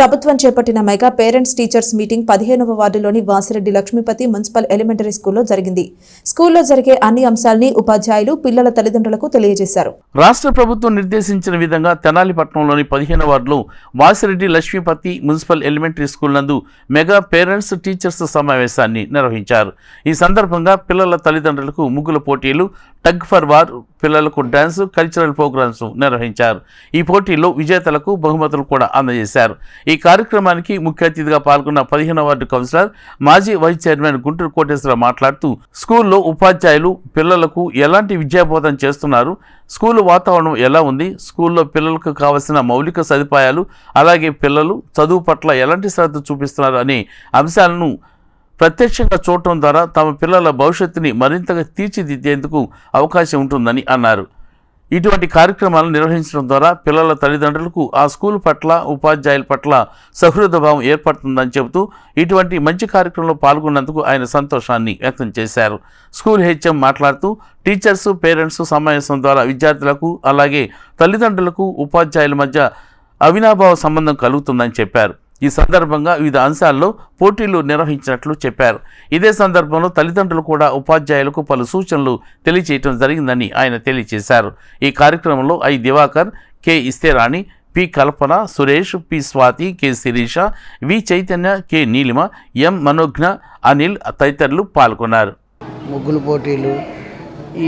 ప్రభుత్వం చేపట్టిన mega parents teachers meeting పదిహేనవ వార్డులోని వాసిరెడ్డి లక్ష్మీపతి మున్సిపల్ ఎలిమెంటరీ స్కూల్లో జరిగింది. స్కూల్లో జరిగే అన్ని అంశాల్ని ఉపాధ్యాయులు పిల్లల తల్లిదండ్రులకు తెలియజేశారు. రాష్ట్ర ప్రభుత్వం నిర్దేశించిన విధంగా తెనాలి పట్టణంలోని పదిహేను వార్డులో Vasireddy Lakshmipathi municipal elementary school నందు మెగా పేరెంట్స్ టీచర్స్ సమావేశాన్ని నిర్వహించారు. ఈ సందర్భంగా పిల్లల తల్లిదండ్రులకు ముగ్గుల పోటీలు టగ్ ఫర్ వార్ పిల్లలకు డ్యాన్స్ కల్చరల్ ప్రోగ్రామ్స్ నిర్వహించారు. ఈ పోటీల్లో విజేతలకు బహుమతులు కూడా అందజేశారు. ఈ కార్యక్రమానికి ముఖ్య అతిథిగా పాల్గొన్న పదిహేను వార్డు కౌన్సిలర్ మాజీ వైస్ చైర్మన్ గుంటూరు కోటేశ్వరరావు మాట్లాడుతూ స్కూల్లో ఉపాధ్యాయులు పిల్లలకు ఎలాంటి విద్యాబోధన చేస్తున్నారు? స్కూల్ వాతావరణం ఎలా ఉంది? స్కూల్లో పిల్లలకు కావలసిన మౌలిక సదుపాయాలు అలాగే పిల్లలు చదువు పట్ల ఎలాంటి శ్రద్ధ చూపిస్తున్నారు? అనే అంశాలను ప్రత్యక్షంగా చూడటం ద్వారా తమ పిల్లల భవిష్యత్తుని మరింతగా తీర్చిదిద్దేందుకు అవకాశం ఉంటుందని అన్నారు. ఇటువంటి కార్యక్రమాలను నిర్వహించడం ద్వారా పిల్లల తల్లిదండ్రులకు ఆ స్కూల్ పట్ల ఉపాధ్యాయుల పట్ల సహృద భావం ఏర్పడుతుందని చెబుతూ ఇటువంటి మంచి కార్యక్రమంలో పాల్గొన్నందుకు ఆయన సంతోషాన్ని వ్యక్తం చేశారు. స్కూల్ హెచ్ఎం మాట్లాడుతూ టీచర్స్ పేరెంట్స్ సమావేశం ద్వారా విద్యార్థులకు అలాగే తల్లిదండ్రులకు ఉపాధ్యాయుల మధ్య అవినాభావ సంబంధం కలుగుతుందని చెప్పారు. ఈ సందర్భంగా వివిధ అంశాల్లో పోటీలు నిర్వహించినట్లు చెప్పారు. ఇదే సందర్భంలో తల్లిదండ్రులు కూడా ఉపాధ్యాయులకు పలు సూచనలు తెలియచేయటం జరిగిందని ఆయన తెలియజేశారు ఈ కార్యక్రమంలో I Divakar K Estherani P Kalpana Suresh P Swathi K Sirisha V Chaitanya K Neelima M Manogna Anil తదితరులు పాల్గొన్నారు. ముగ్గులు పోటీలు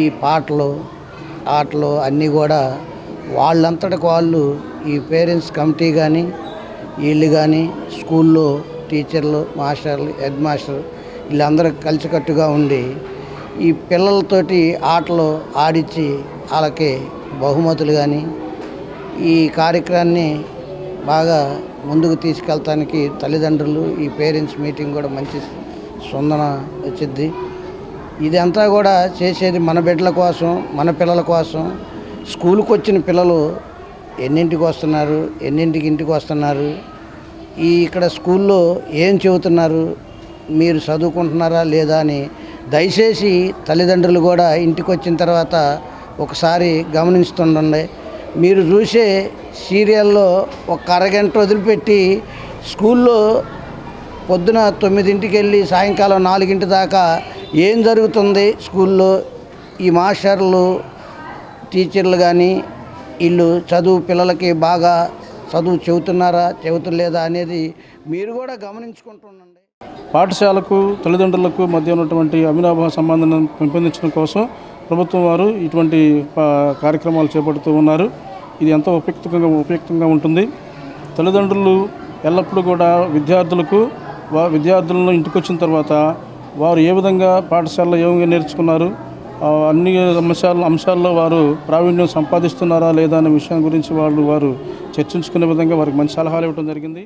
ఈ పాటలు ఆటలు అన్నీ కూడా వాళ్ళంతటికి వాళ్ళు ఈ పేరెంట్స్ కమిటీ కానీ వీళ్ళు కానీ స్కూల్లో టీచర్లు మాస్టర్లు హెడ్ మాస్టర్ వీళ్ళందరూ కలిసికట్టుగా ఉండి ఈ పిల్లలతోటి ఆటలు ఆడించి వాళ్ళకి బహుమతులు కానీ ఈ కార్యక్రమాన్ని బాగా ముందుకు తీసుకెళ్తానికి తల్లిదండ్రులు ఈ పేరెంట్స్ మీటింగ్ కూడా మంచి స్పందన వచ్చింది. ఇదంతా కూడా చేసేది మన బిడ్డల కోసం మన పిల్లల కోసం. స్కూల్కి వచ్చిన పిల్లలు ఎన్నింటికి వస్తున్నారు ఎన్నింటికి ఇంటికి వస్తున్నారు ఈ ఇక్కడ స్కూల్లో ఏం చెబుతున్నారు మీరు చదువుకుంటున్నారా లేదా అని దయచేసి తల్లిదండ్రులు కూడా ఇంటికి వచ్చిన తర్వాత ఒకసారి గమనిస్తుండండి మీరు చూసే సీరియల్లో ఒక అరగంట వదిలిపెట్టి స్కూల్లో పొద్దున తొమ్మిదింటికి వెళ్ళి సాయంకాలం నాలుగింటి దాకా ఏం జరుగుతుంది స్కూల్లో? ఈ మాస్టర్లు టీచర్లు కానీ వీళ్ళు చదువు పిల్లలకి బాగా చదువు చెబుతున్నారా చెబుతలేదా అనేది మీరు కూడా గమనించుకుంటుండండి. పాఠశాలకు తల్లిదండ్రులకు మధ్య ఉన్నటువంటి అవినాభావ సంబంధాన్ని పెంపొందించడం కోసం ప్రభుత్వం వారు ఇటువంటి కార్యక్రమాలు చేపడుతూ ఉన్నారు. ఇది ఎంతో ఉపయుక్తంగా ఉపయుక్తంగా ఉంటుంది. తల్లిదండ్రులు ఎల్లప్పుడూ కూడా విద్యార్థులకు విద్యార్థులను ఇంటికి వచ్చిన తర్వాత వారు ఏ విధంగా పాఠశాలలో ఏ విధంగా నేర్చుకున్నారు అన్ని అంశాల అంశాల్లో వారు ప్రావీణ్యం సంపాదిస్తున్నారా లేదా అనే విషయం గురించి వాళ్ళు వారు చర్చించుకునే విధంగా వారికి మంచి సలహాలు ఇవ్వడం జరిగింది.